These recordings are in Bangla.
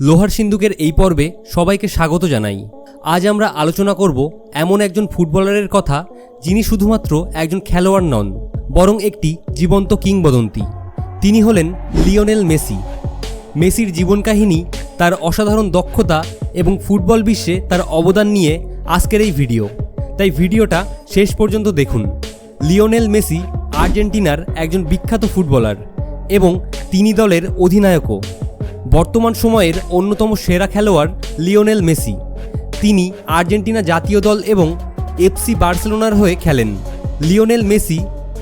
লোহার সিন্ধুকের এই পর্বে সবাইকে স্বাগত জানাই। আজ আমরা আলোচনা করব এমন একজন ফুটবলারের কথা যিনি শুধুমাত্র একজন খেলোয়াড় নন, বরং একটি জীবন্ত কিংবদন্তি। তিনি হলেন লিওনেল মেসি। মেসির জীবন কাহিনী তার অসাধারণ দক্ষতা এবং ফুটবল বিশ্বে তার অবদান নিয়ে আজকের এই ভিডিও। তাই ভিডিওটা শেষ পর্যন্ত দেখুন। লিওনেল মেসি আর্জেন্টিনার একজন বিখ্যাত ফুটবলার এবং তিনি দলের অধিনায়কও। বর্তমান সময়ের অন্যতম সেরা খেলোয়াড় লিওনেল মেসি। তিনি আর্জেন্টিনা জাতীয় দল এবং এফসি বার্সেলোনার হয়ে খেলেন। লিওনেল মেসি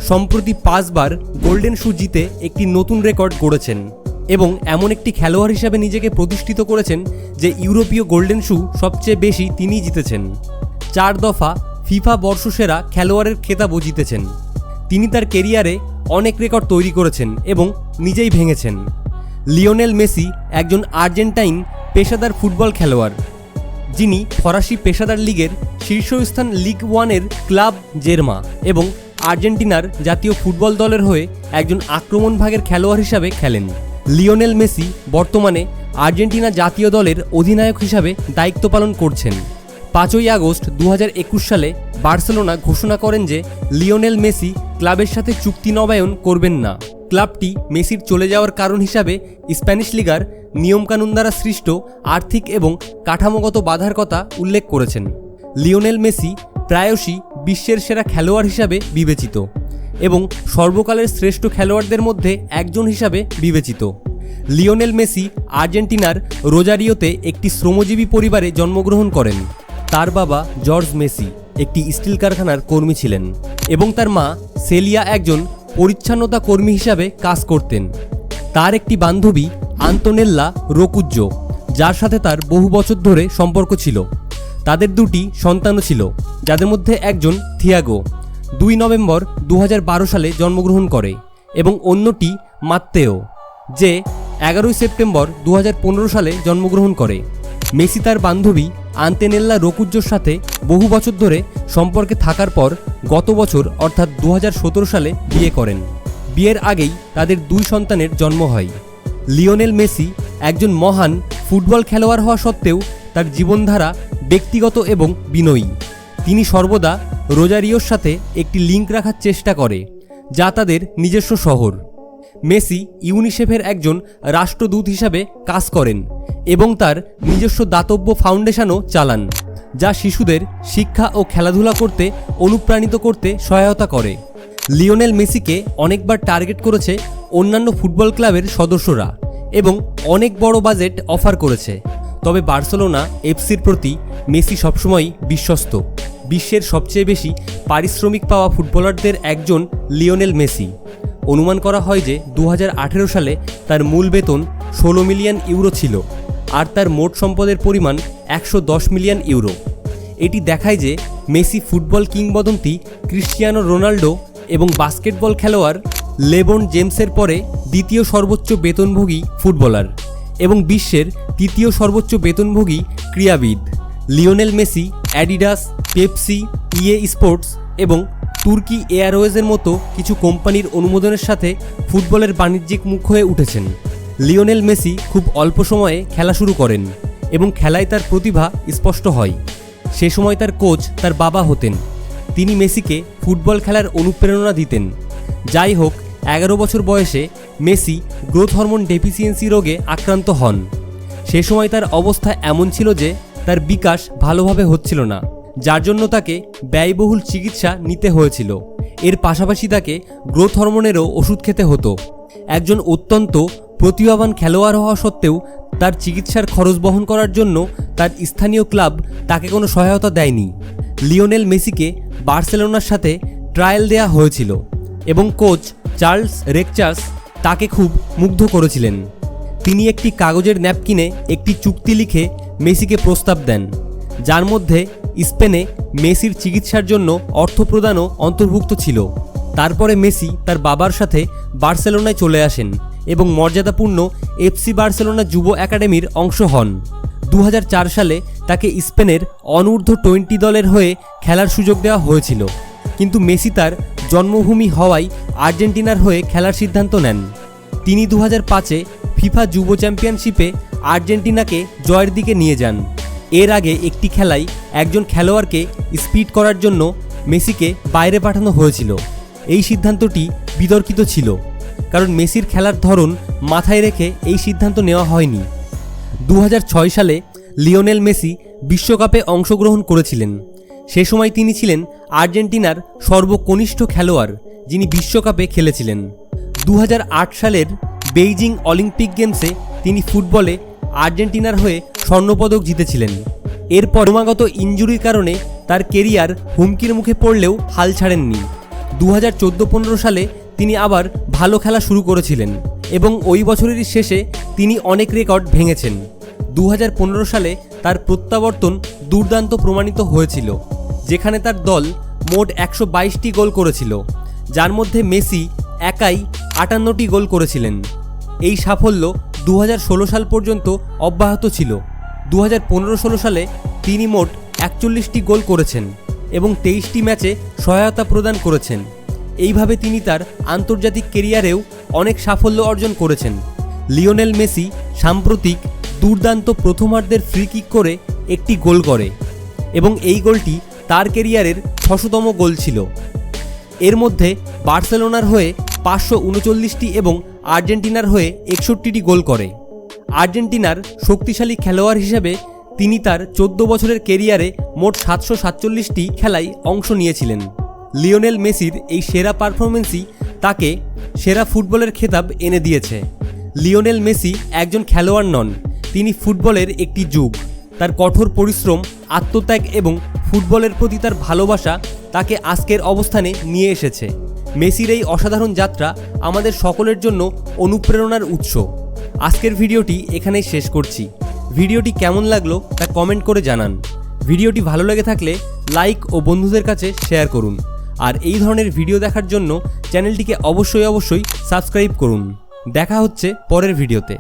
সম্প্রতি পাঁচবার গোল্ডেন শু জিতে একটি নতুন রেকর্ড গড়েছেন এবং এমন একটি খেলোয়াড় হিসাবে নিজেকে প্রতিষ্ঠিত করেছেন যে ইউরোপীয় গোল্ডেন শু সবচেয়ে বেশি তিনিই জিতেছেন। চার দফা ফিফা বর্ষসেরা খেলোয়াড়ের খেতাবও জিতেছেন। তিনি তার কেরিয়ারে অনেক রেকর্ড তৈরি করেছেন এবং নিজেই ভেঙেছেন। লিওনেল মেসি একজন আর্জেন্টাইন পেশাদার ফুটবল খেলোয়াড়। যিনি ফরাসি পেশাদার লিগের শীর্ষস্থান লিগ ওয়ানের ক্লাব জেরমা এবং আর্জেন্টিনার জাতীয় ফুটবল দলের হয়ে একজন আক্রমণ ভাগের খেলোয়াড় হিসাবে খেলেন। লিওনেল মেসি বর্তমানে আর্জেন্টিনা জাতীয় দলের অধিনায়ক হিসাবে দায়িত্ব পালন করছেন। পাঁচই আগস্ট দু হাজার একুশ সালে বার্সেলোনা ঘোষণা করেন যে লিওনেল মেসি ক্লাবের সাথে চুক্তি নবায়ন করবেন না। ক্লাবটি মেসির চলে যাওয়ার কারণ হিসাবে স্প্যানিশ লিগার নিয়মকানুন দ্বারা সৃষ্ট আর্থিক এবং কাঠামোগত বাধার কথা উল্লেখ করেছেন। লিওনেল মেসি প্রায়শই বিশ্বের সেরা খেলোয়াড় হিসাবে বিবেচিত এবং সর্বকালের শ্রেষ্ঠ খেলোয়াড়দের মধ্যে একজন হিসাবে বিবেচিত। লিওনেল মেসি আর্জেন্টিনার রোজারিওতে একটি শ্রমজীবী পরিবারে জন্মগ্রহণ করেন। তার বাবা জর্জ মেসি একটি স্টিল কারখানার কর্মী ছিলেন এবং তার মা সেলিয়া একজন পরিচ্ছন্নতা কর্মী হিসাবে কাজ করতেন। তার একটি বান্ধবী আন্তনেল্লা রকুজ্জ, যার সাথে তার বহু বছর ধরে সম্পর্ক ছিল। তাদের দুটি সন্তানও ছিল, যাদের মধ্যে একজন থিয়াগো, দুই নভেম্বর দু হাজার বারো সালে জন্মগ্রহণ করে, এবং অন্যটি মাত্তেও, যে এগারোই সেপ্টেম্বর দু হাজার পনেরো সালে জন্মগ্রহণ করে। মেসি তার বান্ধবী আন্তেনেল্লা রকুজ্জোর সাথে বহু বছর ধরে সম্পর্কে থাকার পর গত বছর, অর্থাৎ দু হাজার সতেরো সালে বিয়ে করেন। বিয়ের আগেই তাদের দুই সন্তানের জন্ম হয়। লিওনেল মেসি একজন মহান ফুটবল খেলোয়াড় হওয়া সত্ত্বেও তার জীবনধারা ব্যক্তিগত এবং বিনয়ী। তিনি সর্বদা রোজারিওর সাথে একটি লিঙ্ক রাখার চেষ্টা করে, যা তাদের নিজস্ব শহর। মেসি ইউনিসেফের একজন রাষ্ট্রদূত হিসাবে কাজ করেন এবং তার নিজস্ব দাতব্য ফাউন্ডেশনও চালান, যা শিশুদের শিক্ষা ও খেলাধুলা করতে অনুপ্রাণিত করতে সহায়তা করে। লিওনেল মেসিকে অনেকবার টার্গেট করেছে অন্যান্য ফুটবল ক্লাবের সদস্যরা এবং অনেক বড় বাজেট অফার করেছে। তবে বার্সেলোনা এফসির প্রতি মেসি সবসময়ই বিশ্বস্ত। বিশ্বের সবচেয়ে বেশি পারিশ্রমিক পাওয়া ফুটবলারদের একজন লিওনেল মেসি। অনুমান করা হয় যে দু হাজার আঠেরো সালে তার মূল বেতন ষোলো মিলিয়ন ইউরো ছিল, আর তার মোট সম্পদের পরিমাণ একশো দশ মিলিয়ন ইউরো। এটি দেখায় যে মেসি ফুটবল কিংবদন্তি ক্রিস্টিয়ানো রোনাল্ডো এবং বাস্কেটবল খেলোয়াড় লেবন জেমসের পরে দ্বিতীয় সর্বোচ্চ বেতনভোগী ফুটবলার এবং বিশ্বের তৃতীয় সর্বোচ্চ বেতনভোগী ক্রীড়াবিদ। Lionel Messi, Adidas, Pepsi EA Sports এবং তুর্কি এয়ারওয়েজের মতো কিছু কোম্পানির অনুমোদনের সাথে ফুটবলের বাণিজ্যিক মুখ হয়ে উঠেছেন। লিওনেল মেসি খুব অল্প সময়ে খেলা শুরু করেন এবং খেলায় তার প্রতিভা স্পষ্ট হয়। সে সময় তার কোচ তার বাবা হতেন। তিনি মেসিকে ফুটবল খেলার অনুপ্রেরণা দিতেন। যাই হোক, এগারো বছর বয়সে মেসি গ্রোথ হরমোন ডেফিসিয়েন্সি রোগে আক্রান্ত হন। সে সময় তার অবস্থা এমন ছিল যে তার বিকাশ ভালোভাবে হচ্ছিল না। যার জন্য তাকে ব্যয়বহুল চিকিৎসা নিতে হয়েছিল। এর পাশাপাশি তাকে গ্রোথ হরমোনেরও ওষুধ খেতে হতো। একজন অত্যন্ত প্রতিভাবান খেলোয়াড় হওয়া সত্ত্বেও তার চিকিৎসার খরচ বহন করার জন্য তার স্থানীয় ক্লাব তাকে কোনো সহায়তা দেয়নি। লিওনেল মেসিকে বার্সেলোনার সাথে ট্রায়াল দেয়া হয়েছিল এবং কোচ চার্লস রেকচার্স তাকে খুব মুগ্ধ করেছিলেন। তিনি একটি কাগজের ন্যাপকিনে একটি চুক্তি লিখে মেসিকে প্রস্তাব দেন। যার মধ্যে স্পেনে মেসির চিকিৎসার জন্য অর্থ প্রদানও অন্তর্ভুক্ত ছিল। তারপরে মেসি তার বাবার সাথে বার্সেলোনায় চলে আসেন এবং মর্যাদাপূর্ণ এফসি বার্সেলোনা যুব একাডেমির অংশ হন। দু হাজার চার সালে তাকে স্পেনের অনূর্ধ্ব টোয়েন্টি দলের হয়ে খেলার সুযোগ দেওয়া হয়েছিল। কিন্তু মেসি তার জন্মভূমি হওয়ায় আর্জেন্টিনার হয়ে খেলার সিদ্ধান্ত নেন। তিনি দু হাজার পাঁচে ফিফা যুব চ্যাম্পিয়নশিপে আর্জেন্টিনাকে জয়ের দিকে নিয়ে যান। এর আগে একটি খেলায় একজন খেলোয়াড়কে স্পিড করার জন্য মেসিকে বাইরে পাঠানো হয়েছিল। এই সিদ্ধান্তটি বিতর্কিত ছিল, কারণ মেসির খেলার ধরন মাথায় রেখে এই সিদ্ধান্ত নেওয়া হয়নি। দু হাজার ছয় সালে লিওনেল মেসি বিশ্বকাপে অংশগ্রহণ করেছিলেন। সে সময় তিনি ছিলেন আর্জেন্টিনার সর্বকনিষ্ঠ খেলোয়াড়, যিনি বিশ্বকাপে খেলেছিলেন। দু হাজার আট সালের বেইজিং অলিম্পিক গেমসে তিনি ফুটবলে আর্জেন্টিনার হয়ে স্বর্ণপদক জিতেছিলেন। এর ক্রমাগত ইঞ্জুরির কারণে তার কেরিয়ার হুমকির মুখে পড়লেও হাল ছাড়েননি। দু হাজার চোদ্দ পনেরো সালে তিনি আবার ভালো খেলা শুরু করেছিলেন এবং ওই বছরেরই শেষে তিনি অনেক রেকর্ড ভেঙেছেন। দু হাজার পনেরো সালে তার প্রত্যাবর্তন দুর্দান্ত প্রমাণিত হয়েছিল, যেখানে তার দল মোট একশো বাইশটি গোল করেছিল, যার মধ্যে মেসি একাই আটান্নটি গোল করেছিলেন। এই সাফল্য দু হাজার ষোলো সাল পর্যন্ত অব্যাহত ছিল। দু হাজার সালে তিনি মোট একচল্লিশটি গোল করেছেন এবং তেইশটি ম্যাচে সহায়তা প্রদান করেছেন। এইভাবে তিনি তার আন্তর্জাতিক কেরিয়ারেও অনেক সাফল্য অর্জন করেছেন। লিওনেল মেসি সাম্প্রতিক দুর্দান্ত প্রথমার্ধের ফ্রি কিক করে একটি গোল করে এবং এই গোলটি তার কেরিয়ারের ছশোতম গোল ছিল। এর মধ্যে বার্সেলোনার হয়ে পাঁচশো উনচল্লিশটি এবং আর্জেন্টিনার হয়ে একষট্টিটি গোল করে। আর্জেন্টিনার শক্তিশালী খেলোয়াড় হিসেবে তিনি তার চোদ্দ বছরের কেরিয়ারে মোট সাতশো সাতচল্লিশটি খেলায় অংশ নিয়েছিলেন। লিওনেল মেসির এই সেরা পারফরমেন্সই তাকে সেরা ফুটবলের খেতাব এনে দিয়েছে। লিওনেল মেসি একজন খেলোয়াড় নন, তিনি ফুটবলের একটি যুগ। তার কঠোর পরিশ্রম, আত্মত্যাগ এবং ফুটবলের প্রতি তার ভালোবাসা তাকে আজকের অবস্থানে নিয়ে এসেছে। মেসির এই অসাধারণ যাত্রা আমাদের সকলের জন্য অনুপ্রেরণার উৎস। আজকের ভিডিওটি এখানেই শেষ করছি। ভিডিওটি কেমন লাগল তা কমেন্ট করে জানান। ভিডিওটি ভালো লেগে থাকলে লাইক ও বন্ধুদের কাছে শেয়ার করুন। আর এই ধরনের ভিডিও দেখার জন্য চ্যানেলটিকে অবশ্যই অবশ্যই সাবস্ক্রাইব করুন। দেখা হচ্ছে পরের ভিডিওতে।